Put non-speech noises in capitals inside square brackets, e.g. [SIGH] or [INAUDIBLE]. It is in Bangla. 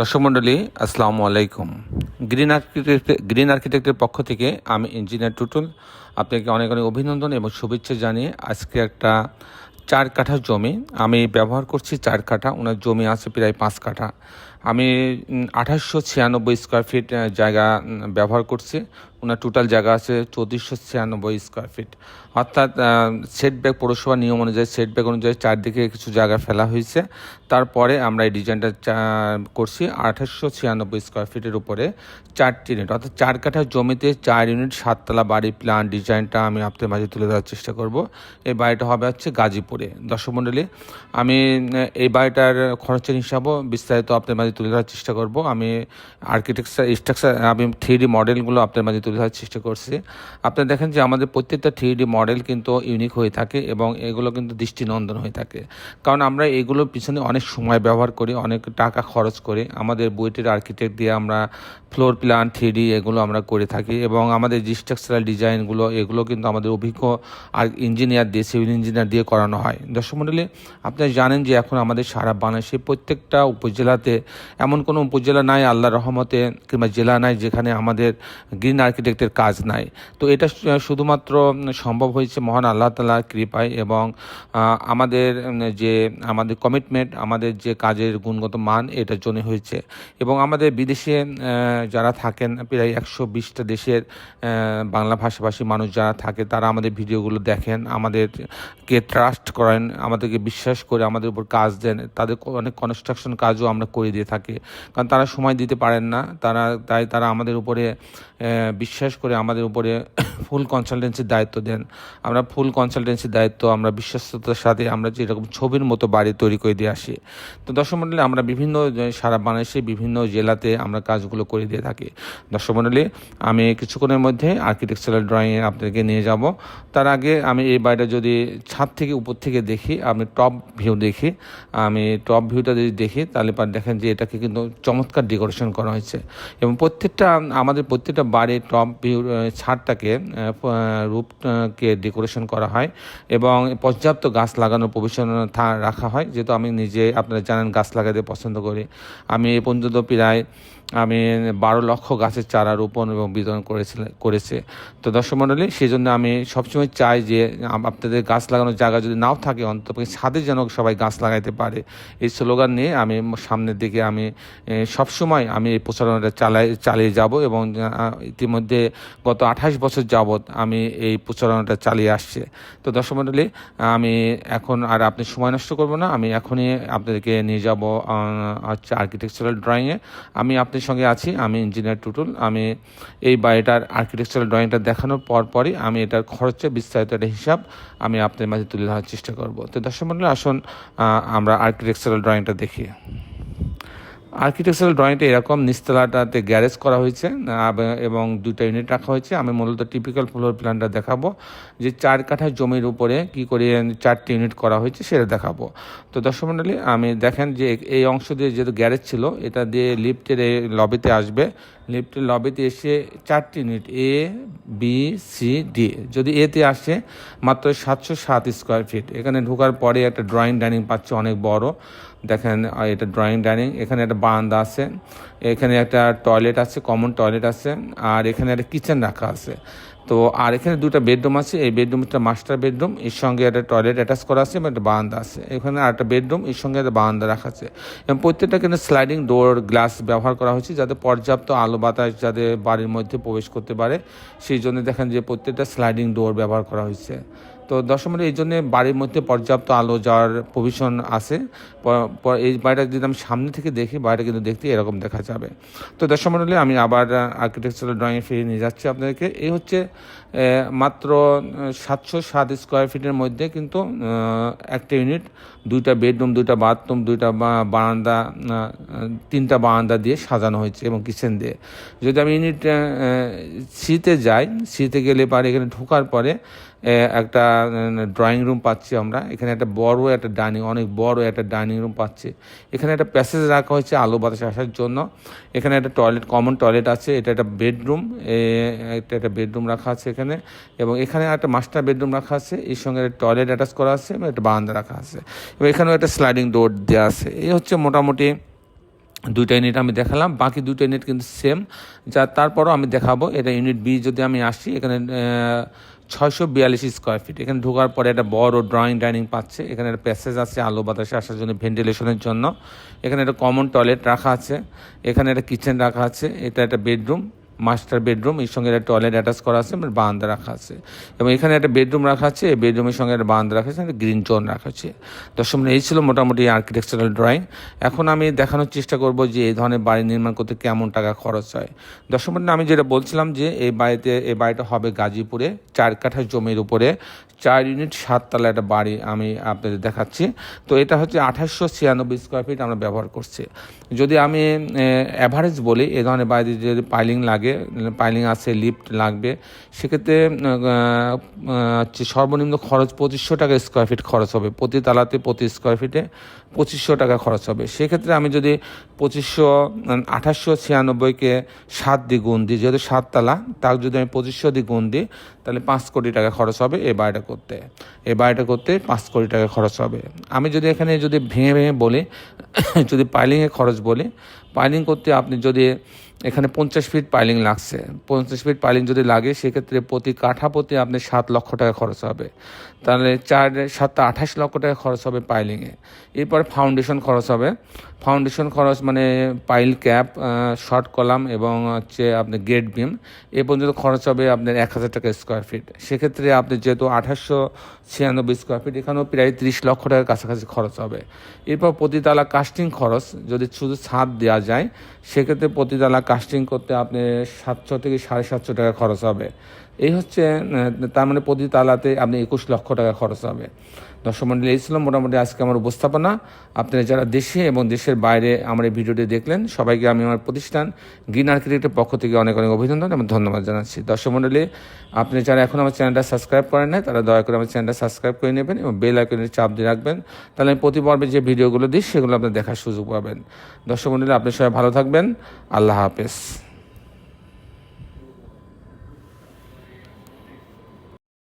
দর্শক মণ্ডলী, আসসালামু আলাইকুম। গ্রিন আর্কিটেক্ট গ্রিন আর্কিটেক্টের পক্ষ থেকে আমি ইঞ্জিনিয়ার টুটুল। আপনাকে অনেক অনেক অভিনন্দন এবং শুভেচ্ছা জানিয়ে আজকে একটা চার কাঠা জমি, আমি ব্যবহার করছি চার কাঠা, ওনার জমি আছে প্রায় পাঁচ কাঠা। আমি আঠাশশো ছিয়ানব্বই স্কোয়ার ফিট জায়গা ব্যবহার করছি। ওনার টোটাল জায়গা আছে চৌত্রিশশো ছিয়ানব্বই স্কোয়ার ফিট অর্থাৎ সেটব্যাক পৌরসভা নিয়ম অনুযায়ী সেটব্যাক অনুযায়ী চারদিকে কিছু জায়গা ফেলা হয়েছে। তারপরে আমরা এই ডিজাইনটা করছি আঠাশশো ছিয়ানব্বই স্কোয়ার ফিটের উপরে চারটি ইউনিট অর্থাৎ চার কাঠা জমিতে চার ইউনিট সাততলা বাড়ি প্ল্যান ডিজাইনটা আমি আপনাদের মাঝে তুলে ধরার চেষ্টা করব। এই বাড়িটা হবে হচ্ছে গাজীপুরে। দর্শক মণ্ডলী, আমি এই বাড়িটার খরচের হিসাবও বিস্তারিত আপনাদের মাঝে তুলে ধরার চেষ্টা করব। আমি আর্কিটেকচার স্ট্রাকচার আমি থ্রি ডি মডেলগুলো আপনাদের মাঝে তুলে ধরার চেষ্টা করছি। আপনারা দেখেন যে আমাদের প্রত্যেকটা থ্রি মডেল কিন্তু ইউনিক হয়ে থাকে এবং এগুলো কিন্তু দৃষ্টিনন্দন হয়ে থাকে। কারণ আমরা এগুলোর পিছনে অনেক সময় ব্যবহার করি, অনেক টাকা খরচ করে। আমাদের বইটির আর্কিটেক্ট দিয়ে আমরা ফ্লোর প্ল্যান থ্রি এগুলো আমরা করে থাকি এবং আমাদের যে স্ট্রাকচারাল ডিজাইনগুলো এগুলো কিন্তু আমাদের অভিজ্ঞ আর ইঞ্জিনিয়ার দিয়ে সিভিল ইঞ্জিনিয়ার দিয়ে করানো হয়। দর্শক মণ্ডলী আপনারা জানেন যে এখন আমাদের সারা বাংলাদেশে প্রত্যেকটা উপজেলাতে, এমন কোনো উপজেলা নাই আল্লাহ রহমতে কিংবা জেলা নাই যেখানে আমাদের গ্রিন আর্কিটেক্টের কাজ নাই। তো এটা শুধুমাত্র সম্ভব হয়েছে মহান আল্লাহ তালার কৃপায় এবং আমাদের যে, আমাদের কমিটমেন্ট আমাদের যে কাজের গুণগত মান, এটার জন্য হয়েছে। এবং আমাদের বিদেশে যারা থাকেন, প্রায় একশো বিশটা দেশের বাংলা ভাষাভাষী মানুষ যারা থাকে, তারা আমাদের ভিডিওগুলো দেখেন, আমাদেরকে ট্রাস্ট করেন, আমাদেরকে বিশ্বাস করে আমাদের উপর কাজ দেন। তাদের অনেক কনস্ট্রাকশন কাজও আমরা করে দিয়ে থাকি। কারণ তারা সময় দিতে পারেন না, তারা, তাই তারা আমাদের উপরে বিশ্বাস করে আমাদের উপরে [COUGHS] ফুল কনসালটেন্সির দায়িত্ব দেন। আমরা ফুল কনসালটেন্সির দায়িত্ব, আমরা বিশ্বস্ততার সাথে আমরা যেরকম ছবির মতো বাড়ি তৈরি করে দিয়ে আসি। তো দর্শক মণ্ডলী আমরা বিভিন্ন সারা বাংলাদেশে বিভিন্ন জেলাতে আমরা কাজগুলো করে দিয়ে থাকি। দর্শক মণ্ডলী আমি কিছুক্ষণের মধ্যে আর্কিটেকচারাল ড্রয়িংয়ে আপনাদেরকে নিয়ে যাব। তার আগে আমি এই বাড়িটা যদি ছাদ থেকে উপর থেকে দেখি, আমি টপ ভিউ দেখি, আমি টপ ভিউটা যদি দেখি, তাহলে পর দেখেন যে এটাকে কিন্তু চমৎকার ডেকোরেশন করা হয়েছে। এবং প্রত্যেকটা, আমাদের প্রত্যেকটা বাড়ির টপ ভিউ ছাদটাকে রূপকে ডেকোরেশন করা হয় এবং পর্যাপ্ত গাছ লাগানোর প্রভিশন রাখা হয়। যেহেতু আমি নিজে আপনারা জানেন গাছ লাগাতে পছন্দ করি। আমি এ পর্যন্ত প্রায় আমি বারো লক্ষ গাছের চারা রোপণ এবং বিতরণ করেছিল, করেছে। তো দর্শক মণ্ডলী সেই জন্য আমি সবসময় চাই যে আপনাদের গাছ লাগানোর জায়গা যদি নাও থাকে অন্তত ছাদে যেন সবাই গাছ লাগাইতে পারে। এই স্লোগান নিয়ে আমি সামনের দিকে আমি সবসময় আমি এই প্রচারণাটা চালাই, চালিয়ে যাব এবং ইতিমধ্যে গত আঠাশ বছর যাবৎ আমি এই প্রচারণাটা চালিয়ে আসছে। তো দর্শক মণ্ডলী আমি এখন আর আপনি সময় নষ্ট করব না। আমি এখনই আপনাদেরকে নিয়ে যাব হচ্ছে আর্কিটেকচারাল ড্রয়িংয়ে আমি আপনার সঙ্গে আছি, আমি ইঞ্জিনিয়ার টুটুল। আমি এই বাড়িটার আর্কিটেকচারাল ড্রয়িংটা দেখানোর পর পরই আমি এটার খরচে বিস্তারিত একটা হিসাব আমি আপনাদের মাঝে তুলে ধরার চেষ্টা করব। তো দর্শক মন্ডলী, আসুন আমরা আর্কিটেকচারাল ড্রয়িংটা দেখি। আর্কিটেকচারাল ড্রয়িংটা এরকম নিস্তলাটাতে গ্যারেজ করা হয়েছে এবং দুটো ইউনিট রাখা হয়েছে। আমি মূলত টিপিক্যাল ফ্লোর প্ল্যানটা দেখাবো যে চার কাঠা জমির উপরে কি করে চারটি ইউনিট করা হয়েছে সেটা দেখাবো। তো দর্শক আমি দেখেন যে এই অংশ দিয়ে যেহেতু গ্যারেজ ছিল, এটা দিয়ে লিফটের এই লবিতে আসবে। লিফটের লবিতে এসে চারটি unit A B C D যদি এতে আসে মাত্র সাতশো সাত স্কোয়ার ফিট এখানে ঢোকার পরে একটা ড্রয়িং ডাইনিং পাচ্ছে অনেক বড়। দেখেন এটা ড্রয়িং ডাইনিং এখানে একটা বারান্দা আছে। এখানে একটা টয়লেট আছে কমন টয়লেট আছে। আর এখানে একটা কিচেন রাখা আছে। তো আর এখানে দুটা বেডরুম আছে। এই বেডরুমটা মাস্টার বেডরুম, এর সঙ্গে একটা টয়লেট অ্যাটাচ করা আছে এবং একটা বারান্দা আছে। এখানে আর একটা বেডরুম, এর সঙ্গে একটা বারান্দা রাখা আছে। এবং প্রত্যেকটা কিন্তু স্লাইডিং ডোর, গ্লাস ব্যবহার করা হয়েছে যাতে পর্যাপ্ত আলো বাতাস যাতে বাড়ির মধ্যে প্রবেশ করতে পারে। সেই জন্য দেখেন যে প্রত্যেকটা স্লাইডিং ডোর ব্যবহার করা হয়েছে। তো দশম এই জন্য বাড়ির মধ্যে পর্যাপ্ত আলো যাওয়ার প্রভিশন আছে। এই বাড়িটা যদি আমি সামনে থেকে দেখি, বাড়িটা কিন্তু দেখতে এরকম দেখা যাবে। তো মন্ডলে আমি আবার আর্কিটেকচারাল ড্রয়িং ফিরে নিয়ে যাচ্ছি আপনাদেরকে। এই হচ্ছে মাত্র সাতশো সাত স্কোয়ার ফিটের মধ্যে কিন্তু একটা ইউনিট দুইটা বেডরুম দুইটা বাথরুম দুইটা বারান্দা তিনটা বারান্দা দিয়ে সাজানো হয়েছে এবং কিচেন দিয়ে। যদি আমি ইউনিট সিতে যাই সিতে গেলে পারে এখানে ঢোকার পরে একটা ড্রয়িং রুম পাচ্ছি আমরা। এখানে একটা বড় একটা ডাইনিং অনেক বড় একটা ডাইনিং রুম পাচ্ছি। এখানে একটা প্যাসেজ রাখা হয়েছে আলো বাতাস আসার জন্য। এখানে একটা টয়লেট কমন টয়লেট আছে। এটা একটা বেডরুম এটা একটা বেডরুম রাখা আছে এখানে। এবং এখানে একটা মাস্টার বেডরুম রাখা আছে। এর সঙ্গে টয়লেট অ্যাটাচ করা আছে এবং একটা বারান্দা রাখা আছে। এবং এখানেও একটা স্লাইডিং ডোর দেওয়া আছে। এই হচ্ছে মোটামুটি দুইটা ইউনিট আমি দেখালাম, বাকি দুইটা ইউনিট কিন্তু সেম যা তারপরও আমি দেখাবো, এটা ইউনিট বি যদি আমি আসি, এখানে ছয়শো বিয়াল্লিশ স্কোয়ার ফিট এখানে ঢোকার পরে একটা বড় ড্রয়িং ডাইনিং পাচ্ছে। এখানে একটা প্যাসেজ আছে আলো বাতাসে আসার জন্য ভেন্টিলেশনের জন্য। এখানে একটা কমন টয়লেট রাখা আছে। এখানে একটা কিচেন রাখা আছে। এটা একটা বেডরুম মাস্টার বেডরুম এর সঙ্গে একটা টয়লেট অ্যাটাচ করা আছে বারান্দা রাখা আছে। এবং এখানে একটা বেডরুম রাখা আছে বেডরুমের সঙ্গে একটা বারান্দা রাখা আছে একটা গ্রিন জোন রাখা আছে। বন্ধু, এই ছিল মোটামুটি আর্কিটেকচারাল ড্রয়িং এখন আমি দেখানোর চেষ্টা করব যে এই ধরনের বাড়ি নির্মাণ করতে কেমন টাকা খরচ হয়। বন্ধু, আমি যেটা বলছিলাম যে এই বাড়িতে এই বাড়িটা হবে গাজীপুরে চার কাঠা জমির উপরে। চার ইউনিট সাততলা একটা বাড়ি আমি আপনাদের দেখাচ্ছি। তো এটা হচ্ছে আঠাশশো ছিয়ানব্বই স্কোয়ার ফিট আমরা ব্যবহার করছি। যদি আমি অ্যাভারেজ বলি এ ধরনের বাড়িতে যদি পাইলিং লাগে পাইলিং আছে, লিফট লাগবে। সেক্ষেত্রে হচ্ছে সর্বনিম্ন খরচ পঁচিশশো টাকা স্কোয়ার ফিট খরচ হবে। প্রতি তালাতে প্রতি স্কোয়ার ফিটে পঁচিশশো টাকা খরচ হবে। সেক্ষেত্রে আমি যদি পঁচিশশো আঠাশশো ছিয়ানব্বইকে সাত দিয়ে গুণ দিই, যেহেতু সাততলা তার যদি আমি পঁচিশশো দিয়ে গুণ দিই, তাহলে পাঁচ কোটি টাকা খরচ হবে এ বাড়িটা করতে। এ বাড়িটা করতে পাঁচ কোটি টাকা খরচ হবে। আমি যদি এখানে যদি ভেঙে ভেঙে বলি, [COUGHS] যদি পাইলিংয়ে খরচ বলি পাইলিং করতে আপনি যদি এখানে পঞ্চাশ ফিট পাইলিং লাগছে, পঞ্চাশ ফিট পাইলিং যদি লাগে, সেক্ষেত্রে প্রতি কাঠা প্রতি আপনি সাত লক্ষ টাকা খরচ হবে। তাহলে চার সাতটা আঠাশ লক্ষ টাকা খরচ হবে পাইলিংয়ে এরপর ফাউন্ডেশন খরচ হবে। ফাউন্ডেশন খরচ মানে পাইল ক্যাপ শর্ট কলাম এবং হচ্ছে আপনার গেট বিম এ পর্যন্ত খরচ হবে আপনার এক হাজার টাকা স্কোয়ার ফিট সেক্ষেত্রে আপনি যেহেতু আঠাশশো ছিয়ানব্বই স্কোয়ার ফিট এখানেও প্রায় ত্রিশ লক্ষ টাকার কাছাকাছি খরচ হবে। এরপর প্রতিতলা কাস্টিং খরচ, যদি শুধু ছাদ দেওয়া যায় সেক্ষেত্রে প্রতিতলা কাস্টিং করতে আপনি সাতশো থেকে সাড়ে সাতশো টাকা খরচ হবে। এই হচ্ছে তার মানে প্রতি তালাতে আপনি একুশ লক্ষ টাকা খরচ হবে। দর্শক মন্ডলী, এই ছিল মোটামুটি আজকে আমার উপস্থাপনা। আপনারা যারা দেশে এবং দেশের বাইরে আমার এই ভিডিওটি দেখলেন, সবাইকে আমি আমার প্রতিষ্ঠান গ্রিন আর্কিটেক্টের পক্ষ থেকে অনেক অনেক অভিনন্দন এবং ধন্যবাদ জানাচ্ছি। দর্শক মন্ডলী, আপনি যারা এখন আমার চ্যানেলটা সাবস্ক্রাইব করেন নাই, তারা দয়া করে আমার চ্যানেলটা সাবস্ক্রাইব করে নেবেন এবং বেল আইকনের চাপ দিয়ে রাখবেন। তাহলে আমি প্রতি পর্বে যে ভিডিওগুলো দিই, সেগুলো আপনার দেখার সুযোগ পাবেন। দর্শক মন্ডলী, আপনি সবাই ভালো থাকবেন। আল্লাহ হাফেজ।